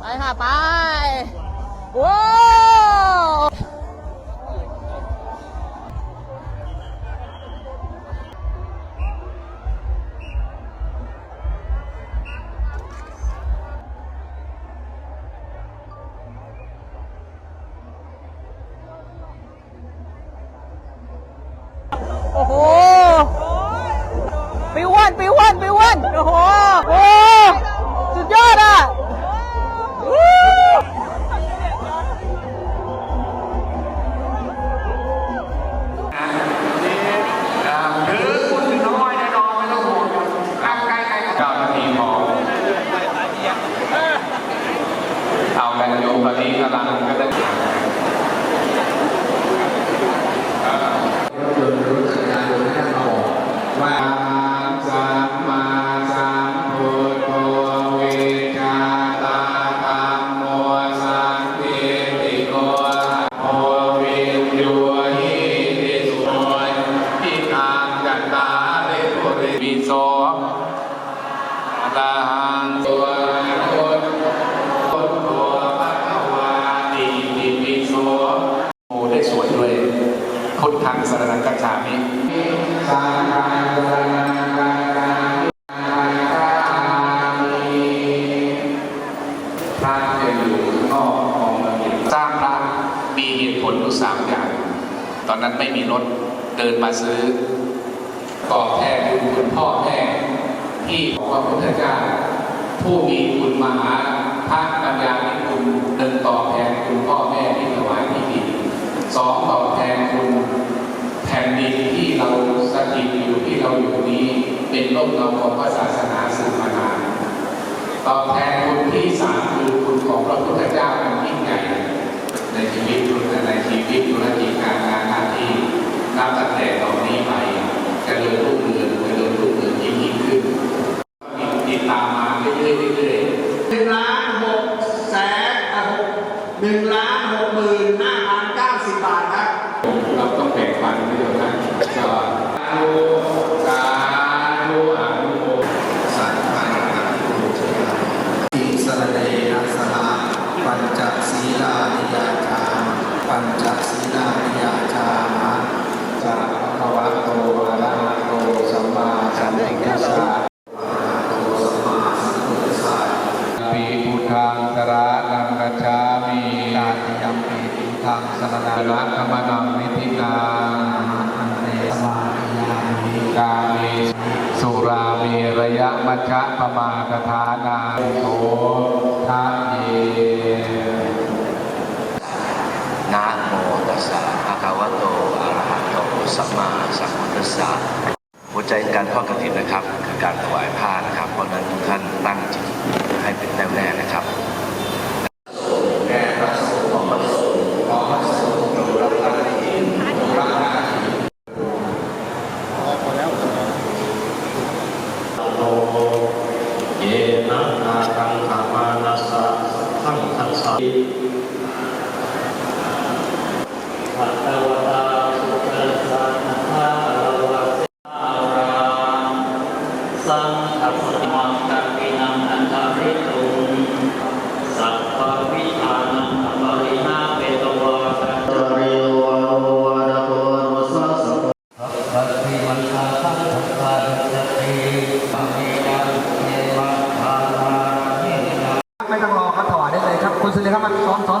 ไปค่ะ ไป ว้าว โอ้โหปิววันปิววันปิววันโอ้โหโอ้สุดยอดอะวู้หรือคุณน้อยแน่นอนไม่ต้องห่วงใกล้ใกล้ใกล้เอากันอยู่ตอนนี้กำลังก็ได้ อะระหังตัวพุทพุทโธภะคะวาติติปิโสโมได้สวยด้วยพุทธังสรณังกัจฉามิสังฆังสรณังกัจฉามิพระจะอยู่ข้างนอกของระเบียบสร้างพระมีเหตุผลอยู่สามอย่าง ตอนนั้นไม่มีรถเดินมาซื้อตอบแทนคุณคุณพ่อแม่ ที่บอกว่าพระพุทธเจ้าผู้มีคุณมหาพระปัญญาในคุณหนึ่งตอบแทนคุณพ่อแม่ที่ถวายที่ดินสองตอบแทนคุณแผ่นดินที่เราสถิตอยู่ที่เราอยู่นี้เป็นร่มเงาของพระศาสนาสืบมานานตอบแทนคุณที่สามคือคุณของพระพุทธเจ้าอันยิ่งใหญ่ในชีวิตคุณและในชีวิตธุรกิจการงานหน้าที่นับตั้งแต่ มัชฌะปมาทฐานาโสทัพเยนะโมตัสสะภะคะวะโตอะระหะโตสัมมาสัมพุทธัสสะหัวใจการทอดกฐินนะครับ คือการถวายผ้านะครับ เพราะฉะนั้นทุกท่านตั้งจิตให้เป็นแน่วแน่นะครับ แด่พระสงฆ์ของพระสงฆ์ของพระสงฆ์จงรับหน้าที่รับหน้าที่ เยนะนาคังขามานัสสะทั้งทัสสะภัตตวตาสุขัสสะนะภาวะเสอาราสังฆปริมังกัปินังอันตริตุงสัพพวิธานังอปริหาเปตวะสัจจริโวโรวะระโตรุสัสสะ พัตติมันทาสังฆทานสติปะเมยังเยมะทานาเยนะ ไม่ต้องรอครับถวายได้เลยครับ คุณสุริครับมาซ้อนซ้อน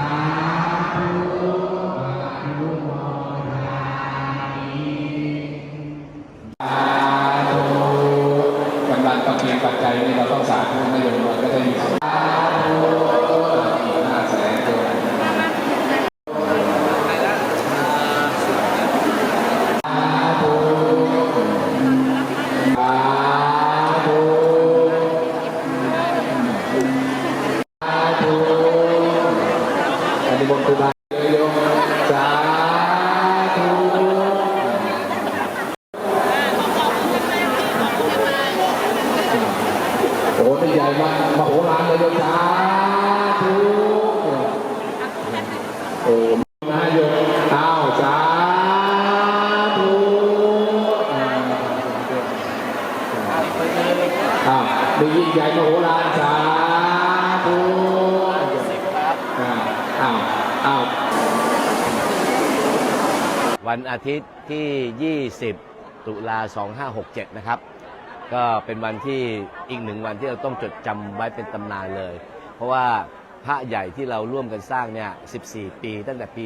Amen. นิมนต์ครูบา วันอาทิตย์ที่ 20 ตุลา 2567 นะครับ ก็เป็นวันที่อีกหนึ่งวันที่เราต้องจดจำไว้เป็นตำนานเลย เพราะว่าพระใหญ่ที่เราร่วมกันสร้างเนี่ย 14 ปีตั้งแต่ปี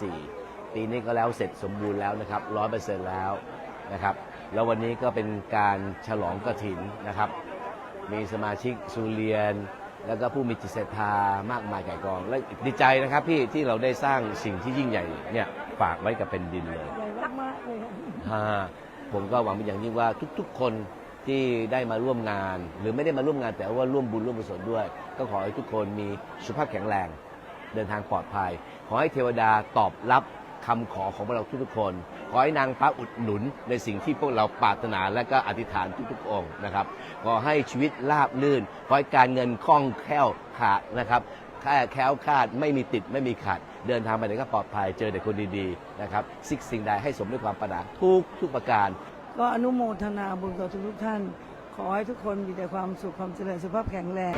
2554 ปีนี้ก็แล้วเสร็จสมบูรณ์แล้วนะครับ 100%แล้วนะครับ แล้ววันนี้ก็เป็นการฉลองกระถินนะครับ มีสมาชิกสุเรียน แล้วก็ผู้มีจิตศรัทธามากมายไก่ายกอง และดีใจนะครับพี่ที่เราได้สร้างสิ่งที่ยิ่งใหญ่เนี่ย ฝากไว้กับเป็นดินเลยฮะผมก็หวังเป็นอย่างยิ่งว่าทุกๆ คนที่ได้มาร่วมงาน หรือไม่ได้มาร่วมงานแต่ว่าร่วมบุญร่วมกุศลด้วย ก็ขอให้ทุกคนมีสุขภาพแข็งแรง เดินทางปลอดภัย ขอให้เทวดาตอบรับคำขอของพวกเราทุกๆคน ขอให้นางฟ้าอุดหนุนในสิ่งที่พวกเราปรารถนาและก็อธิษฐานทุกๆองค์นะครับ ขอให้ชีวิตราบลื่น ขอให้การเงินคล่องแคล่วขาดนะครับ แค่แคล้วคลาดไม่มีติดไม่มีขาด เดินทางไปไหนก็ปลอดภัยเจอแต่คนดีๆนะครับสิ่งสิ่งใดให้สมด้วยความปรารถนาทุกทุกประการ ก็อนุโมทนาบุญกับทุกๆท่าน ขอให้ทุกคนมีแต่ความสุขความเจริญสุขภาพแข็งแรง